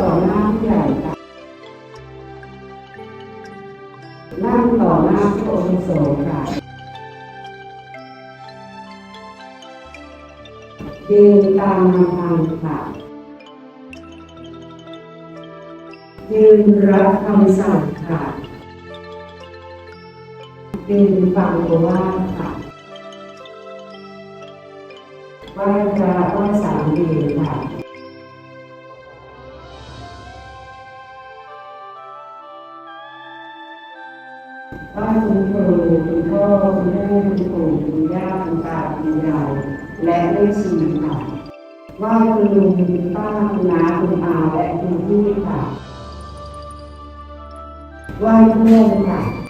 ต่อหน้าผู้ใหญ่ค่ะนั่งต่อหน้าผู้อาวุโสค่ะยืนตามลำพังค่ะยืนรับคำสั่งค่ะยืนฟังโอวาทค่ะไหว้พระไหว้สามเดีค่ะ ไหว้คุณครูคุณพ่อคุณแม่คุณปู่คุณย่าคุณตาคุณยายและแม่ชีค่ะไหว้คุณลุงคุณป้าคุณน้าคุณอาและคุณพี่ค่ะไหว้เพื่อนค่ะ